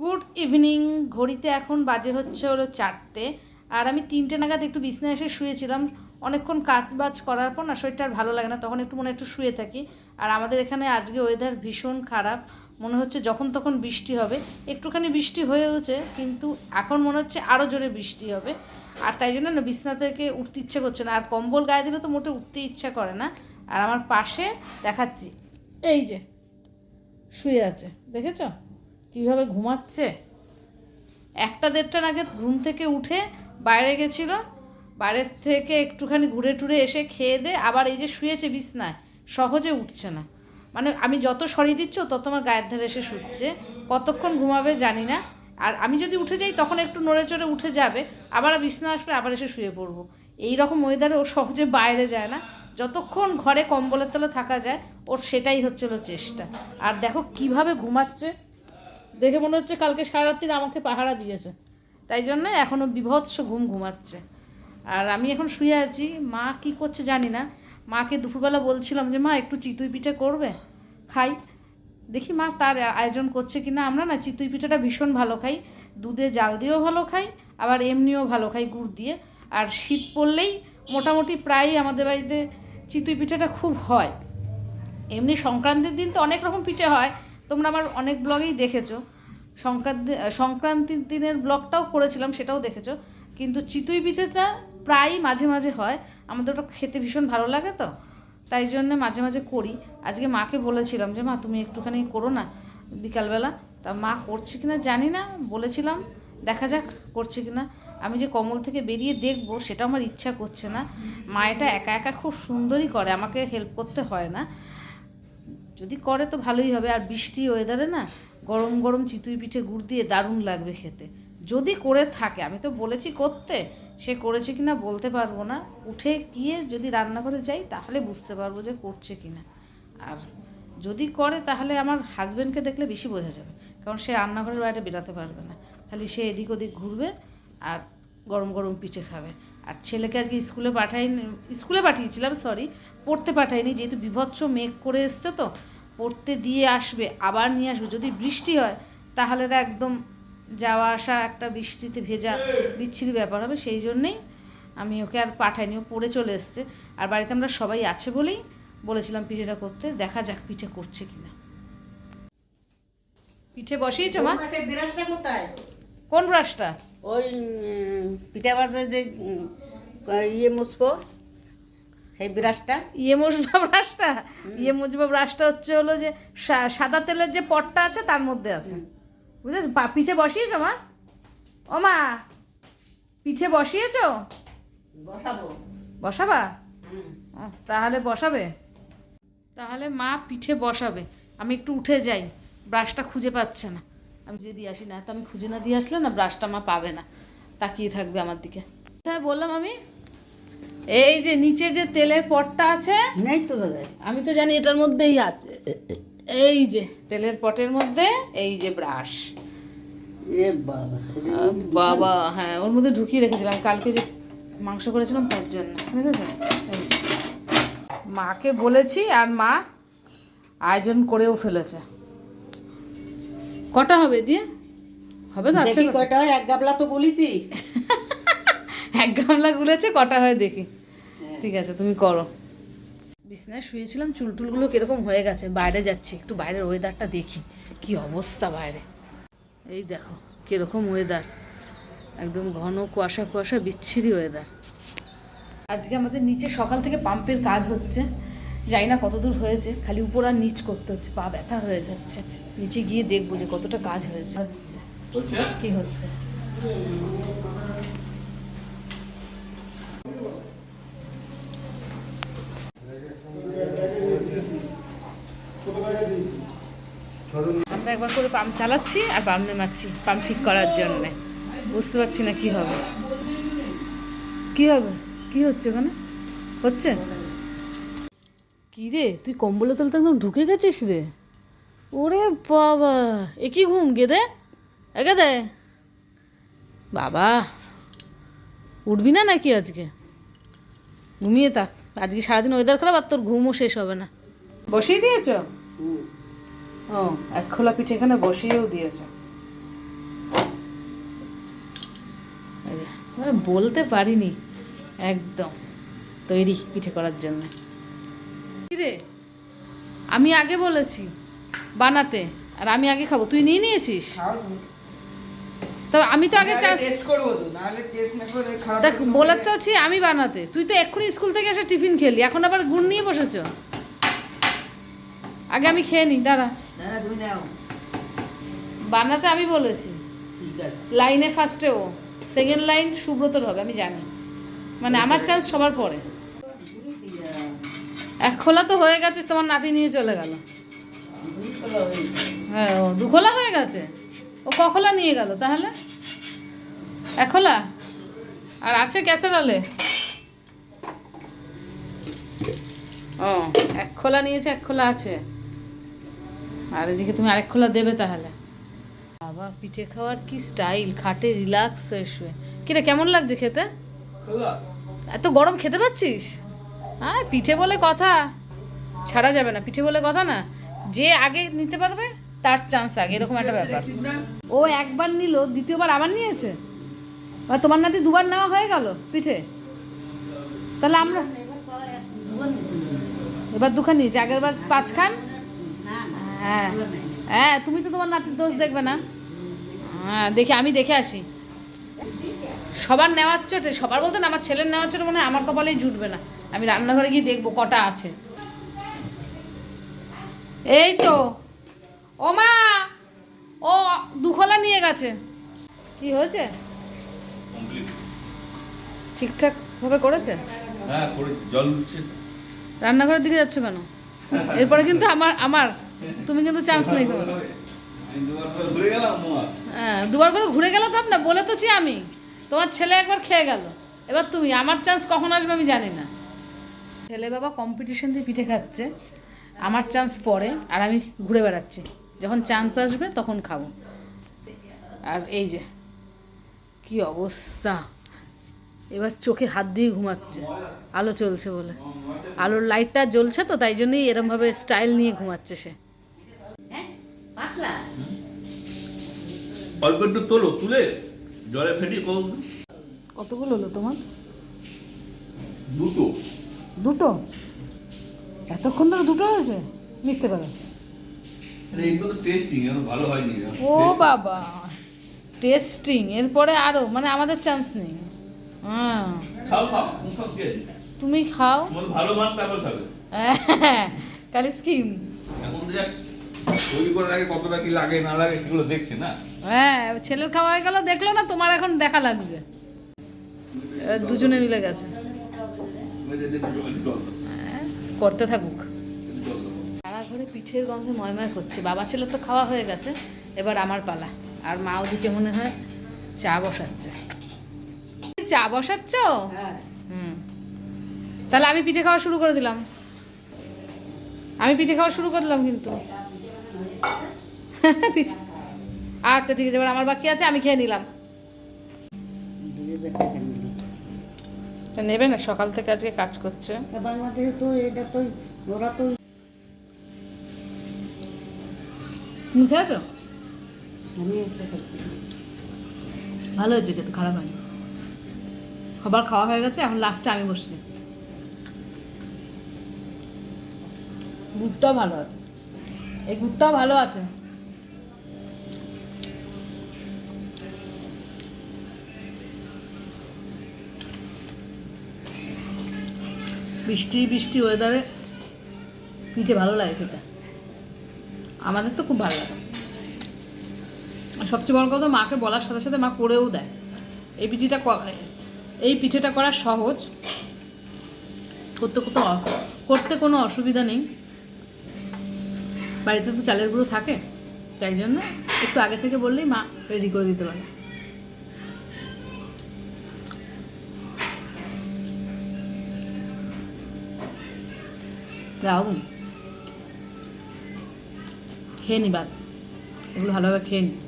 Good evening. ঘড়িতে এখন বাজে হচ্ছে হলো চারটে। আর আমি তিনটে নাগাদ একটু বিছনায় এসে শুয়েছিলাম। অনেকক্ষণ কাজ বাজ করার পর না শরীরটা আর ভালো লাগে না, তখন একটু মনে একটু শুয়ে থাকি। আর আমাদের এখানে আজকে ওয়েদার ভীষণ খারাপ। মনে হচ্ছে যখন তখন বৃষ্টি হবে। একটুখানি বৃষ্টি হয়েওছে, কিন্তু এখন মনে হচ্ছে আরও জোরে বৃষ্টি হবে। আর তাই জন্য না বিছনা থেকে উঠতে ইচ্ছে করছে না। আর কম্বল গায়ে দিলে তো মোটে উঠতে ইচ্ছা করে না। আর আমার পাশে দেখাচ্ছি। এই যে, শুয়ে আছে। দেখেছ? কীভাবে ঘুমাচ্ছে? একটা দেড়টা নাগাদ ঘুম থেকে উঠে বাইরে গেছিল। বাইরের থেকে একটুখানি ঘুরে টুরে এসে খেয়ে দে, আবার এই যে শুয়েছে বিছনায়, সহজে উঠছে না। মানে আমি যত সরিয়ে দিচ্ছ, তত আমার গায়ের ধারে এসে শুচ্ছে। কতক্ষণ ঘুমাবে জানি না। আর আমি যদি উঠে যাই, তখন একটু নড়ে চড়ে উঠে যাবে। আবার বিছনা আসলে আবার এসে শুয়ে পড়ব। এই রকম ওয়েদারে ও সহজে বাইরে যায় না। যতক্ষণ ঘরে কম্বলের তলে থাকা যায়, ওর সেটাই হচ্ছিল চেষ্টা। আর দেখো কীভাবে ঘুমাচ্ছে। দেখে মনে হচ্ছে কালকে সারা আমাকে পাহারা দিয়েছে। তাই জন্য এখনও বিভৎস ঘুম ঘুমাচ্ছে। আর আমি এখন শুয়ে আছি। মা কি করছে জানি না। মাকে দুপুরবেলা বলছিলাম যে, মা, একটু চিতুই পিঠে করবে? খাই। দেখি মা তার আয়োজন করছে কি না আমরা না চিতুই পিঠাটা ভীষণ ভালো খাই। দুধে জাল দিয়েও ভালো খাই, আবার এমনিও ভালো খাই গুড় দিয়ে। আর শীত পড়লেই মোটামুটি প্রায়ই আমাদের বাড়িতে চিতুই পিঠাটা খুব হয়। এমনি সংক্রান্তির দিন তো অনেক রকম পিঠে হয়। তোমরা আমার অনেক ব্লগেই দেখেছ। সংক্রান্তি, সংক্রান্তির দিনের ব্লগটাও করেছিলাম, সেটাও দেখেছ। কিন্তু চিতুই পিঠেটা প্রায়ই মাঝে মাঝে হয়। আমাদের ওটা খেতে ভীষণ ভালো লাগে তো, তাই জন্য মাঝে মাঝে করি। আজকে মাকে বলেছিলাম যে, মা, তুমি একটুখানি করো না বিকালবেলা। তা মা করছে কি না জানি না, বলেছিলাম, দেখা যাক করছে কি না আমি যে কমল থেকে বেরিয়ে দেখব, সেটা আমার ইচ্ছা করছে না। মা এটা একা একা খুব সুন্দরই করে, আমাকে হেল্প করতে হয় না। যদি করে তো ভালোই হবে, আর বৃষ্টি ওয়েদারে না গরম গরম চিতুই পিঠে গুড় দিয়ে দারুণ লাগবে খেতে। যদি করে থাকে, আমি তো বলেছি করতে, সে করেছে কিনা বলতে পারব না। উঠে গিয়ে যদি রান্নাঘরে যাই, তাহলে বুঝতে পারব যে করছে কিনা। আর যদি করে, তাহলে আমার হাজব্যান্ডকে দেখলে বেশি বোঝা যাবে। কারণ সে রান্নাঘরের বাইরে বেরোতে পারবে না। খালি সে এদিক ওদিক ঘুরবে আর গরম গরম পিঠে খাবে। আর ছেলেকে আজকে স্কুলে পাঠাইনি, স্কুলে পাঠিয়েছিলাম সরি পড়তে পাঠাইনি। যেহেতু বিভৎস মেঘ করে এসছে তো পড়তে দিয়ে আসবে আবার নিয়ে আসবে। যদি বৃষ্টি হয় তাহলে তো একদম যাওয়া আসা একটা বৃষ্টিতে ভেজা বিচ্ছিরি ব্যাপার হবে। সেই জন্যেই আমি ওকে আর পাঠাইনি। ও পড়ে চলে এসছে। আর বাড়িতে আমরা সবাই আছে বলেই বলেছিলাম পিঠেটা করতে। দেখা যাক পিঠে করছে কিনা। পিঠে বসিয়েছো মা? সেই বিরাজটা কোথায়? কোন ব্রাশটা? ওই পিঠা বাজার যে ইয়ে মুসবো সেই বিরাজটা ইয়ে মজবা ব্রাশটা? ইয়ে মজবা ব্রাশটা হচ্ছে হলো যে সাদা তেলের যে পটটা আছে তার মধ্যে আছে। বুঝেছ? পিঠে বসিয়েছো মা? ও মা পিঠে বসিয়েছ? বসাবো। বসাবা? তাহলে বসাবে। তাহলে মা পিঠে বসাবে। আমি একটু উঠে যাই। ব্রাশটা খুঁজে পাচ্ছে না। আমি যদি আসি না। তো আমি খুঁজে না দিয়ে আসলে না ব্রাশটা মা পাবে না। তাকিয়ে থাকবে আমার দিকে। হ্যাঁ বললাম আমি? এই যে নিচে যে তেলের পটটা আছে নেই তো দাদা। আমি তো জানি এটার মধ্যেই আছে। এই যে তেলের পটের মধ্যে এই যে ব্রাশ। এ বাবা বাবা হ্যাঁ ওর মধ্যে ঢুকিয়ে রেখেছিলাম। কালকে যে মাংস করেছিলাম তার জন্য। বুঝেছ। মাকে বলেছি আর মা আয়োজন করেও ফেলেছে। কটা হবে দিয়ে? হবে তো আচ্ছা। কয়টা হয় এক গাবলা তো বলেছি। এক গামলা গুলেছে কটা হয় দেখি। ঠিক আছে তুমি করো। বিছনায় শুয়েছিলাম চুল টুলগুলো কীরকম হয়ে গেছে বাইরে যাচ্ছি একটু বাইরের ওয়েদারটা দেখি কি অবস্থা বাইরে। এই দেখো কীরকম ওয়েদার একদম ঘন কুয়াশা কুয়াশা বিচ্ছিরি ওয়েদার আজকে আমাদের নিচে সকাল থেকে পাম্পের কাজ হচ্ছে জানি না কত দূর হয়েছে খালি উপর আর নিচ করতে হচ্ছে পা ব্যথা হয়ে যাচ্ছে। নিচে গিয়ে দেখব যে কতটা কাজ হয়েছে। কি হচ্ছে আমরা একবার করে পাম্প চালাচ্ছি আর পাম্পে মারছি পাম্প ঠিক করার জন্য। বুঝতে পারছি না কি হবে। কি হবে? কি হচ্ছে ওখানে? হচ্ছে? কি রে? তুই কম্বলে তলে তো একদম ঢুকে গেছিস রে। ওরে বাবা! এ কি ঘুম? গেদে? এগে দে বাবা! উঠবি না নাকি আজকে? ঘুমিয়ে থাক। আজকে সারাদিন ওয়েদার খারাপ আর তোর ঘুমও শেষ হবে না। বসিয়ে দিয়েছ। ও এক খোলা পিঠে এখানে বসিয়েও দিয়েছে। বলতে পারিনি একদম তৈরি পিঠে করার জন্য। রে? আমি আগে বলেছি বানাতে আর আমি আগে খাব। তুই নিয়ে নিয়েছিস? তবে আমি তো আগে দেখ বলাতে আছি আমি বানাতে। তুই তো এক্ষুনি স্কুল থেকে এসে টিফিন খেলি এখন আবার গুড় নিয়ে বসেছো? আগে আমি খেয়ে নিই দাঁড়া। বানাতে আমি বলেছি। লাইনে ফার্স্টে ও সেকেন্ড লাইন সুব্রতর হবে আমি জানি। মানে আমার চান্স সবার পরে। এক খোলা তো হয়ে গেছে তোমার নাতি নিয়ে চলে গেল। হ্যাঁ ও দু খোলা হয়ে গেছে? ও ক খোলা নিয়ে গেল তাহলে? এক খোলা? আর আছে ক্যাসেরলে? ও এক খোলা নিয়েছে এক খোলা আছে। আর এদিকে তুমি আরেক খোলা দেবে তাহলে। বাবা পিঠে খাওয়ার কি স্টাইল খাটে রিল্যাক্স হয়ে শুয়ে। কিরে কেমন লাগছে খেতে? এত গরম খেতে পাচ্ছিস? হ্যাঁ পিঠে বলে কথা। ছাড়া যাবে না পিঠে বলে কথা না। যে আগে নিতে পারবে তার চান্স আগে। এরকম একটা ব্যাপার। ও একবার নিল দ্বিতীয়বার আবার নিয়েছে? আর তোমার নাতি দুবার নেওয়া হয়ে গেল পিঠে? তাহলে আমরা এবার দুখান নিয়েছি। আগের বার পাঁচ খান? হ্যাঁ। হ্যাঁ তুমি তো তোমার নাতির দোষ দেখবে না। হ্যাঁ দেখি আমি দেখে আসি। সবার নেওয়ার চোটে সবার বলতে না আমার ছেলের নেওয়ার চোটে মনে হয় আমার কপালেই জুটবে না। আমি রান্নাঘরে গিয়ে দেখব কটা আছে। এই তো। ও মা! ও দুখলা নিয়ে গেছে। কি হয়েছে? ঠিকঠাক ভাবে করেছে? হ্যাঁ রান্নাঘরের দিকে যাচ্ছ কেন? এরপরে কিন্তু আমার আমার তুমি কিন্তু চান্স নেই তোমার। হ্যাঁ দুবার করে ঘুরে গেল তো না বলে তো ছি আমি। তোমার ছেলে একবার খেয়ে গেল। এবার তুমি, আমার চান্স কখন আসবে আমি জানি না। ছেলে বাবা কম্পিটিশন দিয়ে পিঠে খাচ্ছে, আমার চান্স পরে আর আমি ঘুরে বেড়াচ্ছি। যখন চান্স আসবে, তখন খাব। আর এই যে, কি অবস্থা। এবার চোখে হাত দিয়ে ঘুমাচ্ছে। আলো চলছে বলে। আলোর লাইটটা জ্বলছে তো, তাই জন্যই এরমভাবে স্টাইল নিয়ে ঘুমাচ্ছে সে। অল্প একটু তোলো তুলে জলে ফেটি কো কতগুলো হলো তোমার? দুটো। দুটো? এতক্ষণ ধরে দুটো হয়েছে? মিথ্যে কথা। ও বাবা টেস্টিং এরপরে আরও মানে আমাদের চান্স নেই। হ্যাঁ। তুমি খাও। ভালো মাছ তারপর খাবে। কালি স্কিম এখন জাস্ট তৈরি করার আগে কতটা কি লাগে না লাগে সেগুলো দেখছে না? হ্যাঁ ছেলের খাওয়া হয়ে গেল দেখল না তোমার এখন দেখা লাগছে। দুজনে মিলে গেছে। হ্যাঁ, করতে থাকুক। সারা ঘরে পিঠের গন্ধে ময়ময় করছে। বাবা ছেলে তো খাওয়া হয়ে গেছে এবার আমার পালা। আর মা ওদিকে মনে হয় চা বসাচ্ছে। চা বসাচ্ছ? হ্যাঁ। হুম। তাহলে আমি পিঠে খাওয়া শুরু করে দিলাম। আমি পিঠে খাওয়া শুরু করলাম কিন্তু। আচ্ছা ঠিক আছে, এবার আমার বাকি আছে, আমি খেয়ে নিলাম। নেবে না, সকাল থেকে আজকে কাজ করছে। বাংলাদেশে তো এটা তো ওরা তো তুমি ভালো হয়েছে খেতে, খারাপ হয়নি। খাবার খাওয়া হয়ে গেছে, এখন লাস্টে আমি বসছি। গুড়টাও ভালো আছে। এই গুড়টাও ভালো আছে। বৃষ্টি বৃষ্টি ওয়েদারে পিঠে ভালো লাগে খেতে। আমাদের তো খুব ভালো লাগে। সবচেয়ে বড় কথা, মাকে বলার সাথে সাথে মা করেও দেয়। এই পিঠেটা এই পিঠেটা করা সহজ। করতে করতে করতে কোনো অসুবিধা নেই। বাড়িতে তো চালের গুঁড়ো থাকে, তাই জন্য একটু আগে থেকে বললেই মা রেডি করে দিতে পারে। রাহুল। খেয়ে নিবার এগুলো ভালোভাবে খেয়ে নি।